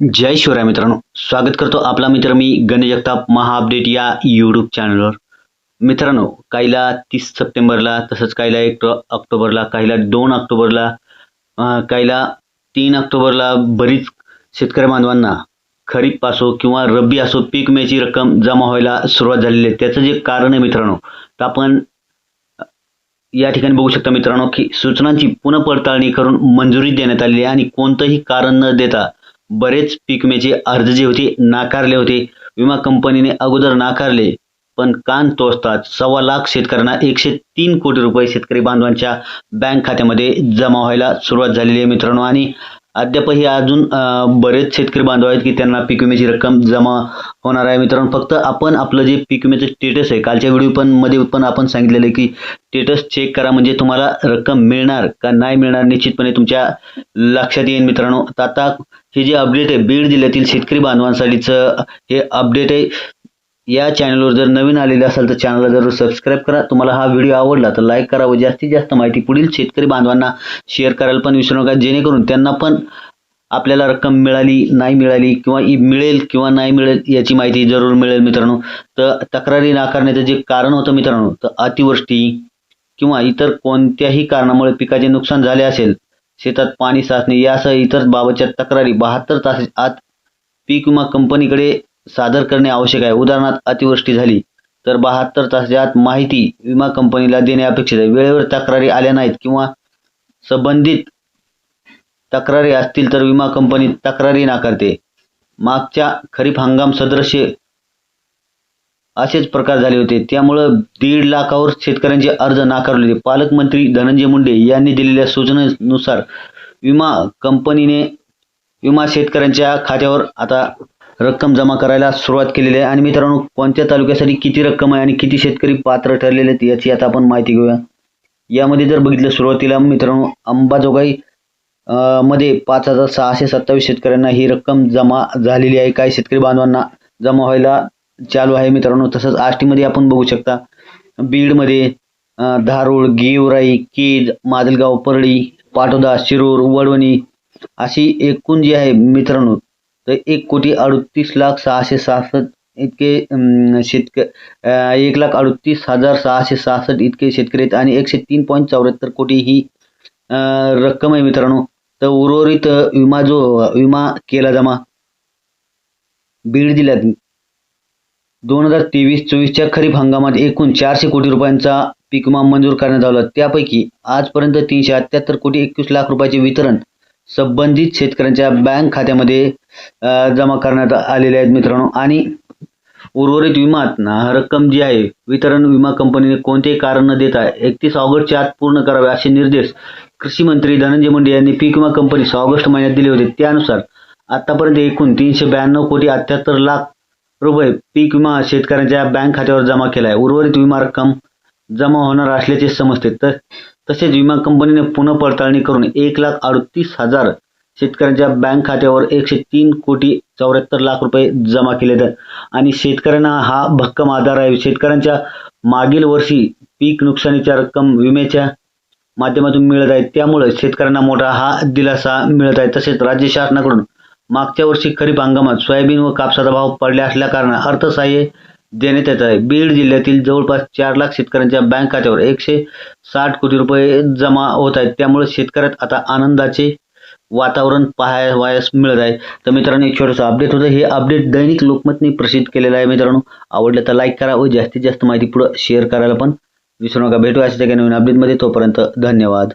जय शिवराय मित्रांनो. स्वागत करतो आपला मित्र मी गणेश जगताप महा अपडेट या यूट्यूब चॅनलवर मित्रांनो काहीला तीस सप्टेंबरला तसंच काहीला एक ऑक्टोबरला काहीला दोन ऑक्टोबरला काहीला तीन ऑक्टोबरला बरीच शेतकरी बांधवांना खरीप असो किंवा रब्बी असो पीक विम्याची रक्कम जमा व्हायला सुरुवात झालेली आहे. त्याचं जे कारण आहे मित्रांनो तर आपण या ठिकाणी बघू शकता मित्रांनो की सूचनांची पुनः पडताळणी करून मंजुरी देण्यात आलेली आहे आणि कोणतंही कारण न देता बरेच पीक विम्याचे अर्ज जे होते नाकारले होते. विमा कंपनीने अगोदर नाकारले पण कान टोचतात सव्वा लाख शेतकऱ्यांना एकशे तीन कोटी रुपये शेतकरी बांधवांच्या बँक खात्यामध्ये जमा व्हायला सुरुवात झालेली आहे मित्रांनो. आणि अद्यापही अजून बरेच शेतकरी बांधव आहेत की त्यांना पीक विम्याची रक्कम जमा होणार आहे. मित्रांनो फक्त आपण आपलं जे पीक विम्याचं स्टेटस आहे कालच्या व्हिडिओ पण मध्ये पण आपण सांगितलेलं आहे की स्टेटस चेक करा म्हणजे तुम्हाला रक्कम मिळणार का नाही मिळणार निश्चितपणे तुमच्या लक्षात येईल मित्रांनो. आता हे जे अपडेट आहे बीड जिल्ह्यातील शेतकरी बांधवांसाठीचं हे अपडेट आहे. या चॅनलवर जर नवीन आलेले असाल तर चॅनलला जरूर सबस्क्राईब करा. तुम्हाला हा व्हिडिओ आवडला तर लाईक करा व जास्तीत जास्त माहिती पुढील शेतकरी बांधवांना शेअर करायला पण विसरू नका. जेणेकरून त्यांना पण आपल्याला रक्कम मिळाली नाही मिळाली किंवा मिळेल किंवा नाही मिळेल याची माहिती जरूर मिळेल मित्रांनो. तर तक्रारी नाकारण्याचं जे कारण होतं मित्रांनो तर अतिवृष्टी किंवा इतर कोणत्याही कारणामुळे पिकाचे नुकसान झाले असेल शेतात पाणी साचणे यासह इतर बाबतच्या तक्रारी बहात्तर तास आत पीक विमा कंपनीकडे सादर करणे आवश्यक आहे. उदाहरणार्थ अतिवृष्टी झाली तर बहात्तर तासाच्या आत माहिती विमा कंपनीला देणे अपेक्षित आहे. वेळेवर तक्रारी आल्या नाहीत किंवा संबंधित तक्रारी असतील तर विमा कंपनी तक्रारी नाकारते. मागच्या खरीप हंगाम सदृश्य असेच प्रकार झाले होते. त्यामुळं दीड लाखावर शेतकऱ्यांचे अर्ज नाकारले होते. पालकमंत्री धनंजय मुंडे यांनी दिलेल्या सूचनेनुसार विमा कंपनीने विमा शेतकऱ्यांच्या खात्यावर आता रक्कम जमा करायला सुरुवात केलेली आहे. आणि मित्रांनो कोणत्या तालुक्यासाठी किती रक्कम आहे आणि किती शेतकरी पात्र ठरलेले आहेत याची आता आपण माहिती घेऊया. यामध्ये जर बघितलं सुरुवातीला मित्रांनो अंबाजोगाई मध्ये पाच हजार सहाशे सत्तावीस शेतकऱ्यांना ही रक्कम जमा झालेली आहे. काही शेतकरी बांधवांना जमा व्हायला चालू आहे मित्रांनो. तसंच आष्टीमध्ये आपण बघू शकता बीडमध्ये धारूळ गेवराई केज माजलगाव परळी पाटोदा शिरूर वडवणी अशी एकूण जी आहे मित्रांनो तर एक कोटी अडतीस लाख सहाशे सहासष्ट इतके शेतक एक लाख अडतीस हजार सहाशे सहासष्ट इतके शेतकरी आहेत आणि एकशे तीन पॉईंट चौऱ्याहत्तर कोटी ही रक्कम आहे मित्रांनो. तर उर्वरित विमा जो विमा केला जमा. बीड जिल्ह्यात दोन हजार तेवीस चोवीसच्या खरीप हंगामात एकूण चारशे कोटी रुपयांचा पीक विमा मंजूर करण्यात आला. त्यापैकी आजपर्यंत तीनशे अठ्ठ्याहत्तर कोटी एकवीस लाख रुपयाचे वितरण संबंधित शेतकऱ्यांच्या बँक खात्यामध्ये जमा करण्यात आलेले आहेत मित्रांनो. आणि उर्वरित विमात रक्कम जी आहे वितरण विमा कंपनीने कोणतेही कारण न देता एकतीस ऑगस्टच्या आत पूर्ण करावे असे निर्देश कृषी मंत्री धनंजय मुंडे यांनी पीक विमा कंपनीस ऑगस्ट महिन्यात दिले होते. त्यानुसार आतापर्यंत एकूण तीनशे ब्याण्णव कोटी अठ्याहत्तर लाख रुपये पीक विमा शेतकऱ्यांच्या बँक खात्यावर जमा केला आहे. उर्वरित विमा रक्कम जमा होणार असल्याचे समजते. तर तसेच विमा कंपनीने पुनः पडताळणी करून एक लाख अडतीस हजार शेतकऱ्यांच्या बँक खात्यावर एकशे तीन कोटी चौऱ्याहत्तर लाख रुपये जमा केले आहेत. आणि शेतकऱ्यांना हा भक्कम आधार आहे. शेतकऱ्यांच्या मागील वर्षी पीक नुकसानीच्या रक्कम विम्याच्या माध्यमातून मिळत आहे. त्यामुळे शेतकऱ्यांना मोठा हा दिलासा मिळत आहे. तसेच राज्य शासनाकडून मागच्या वर्षी खरीप हंगामात सोयाबीन व कापसाचा भाव पडल्या असल्या कारणाने अर्थसहाय्य देण्यात येत आहे. बीड जिल्ह्यातील जवळपास चार लाख शेतकऱ्यांच्या बँक खात्यावर एकशे साठ कोटी रुपये जमा होत आहेत. त्यामुळे शेतकऱ्यात आता आनंदाचे वातावरण पाहावयास मिळत आहे. तर मित्रांनो एक छोटंसं अपडेट होतं. हे अपडेट दैनिक लोकमतने प्रसिद्ध केलेलं आहे मित्रांनो. आवडलं तर लाईक करा व जास्तीत जास्त माहिती पुढं शेअर करायला पण विसरू नका. भेटू अशा ठिकाणी नवीन अपडेटमध्ये तोपर्यंत धन्यवाद.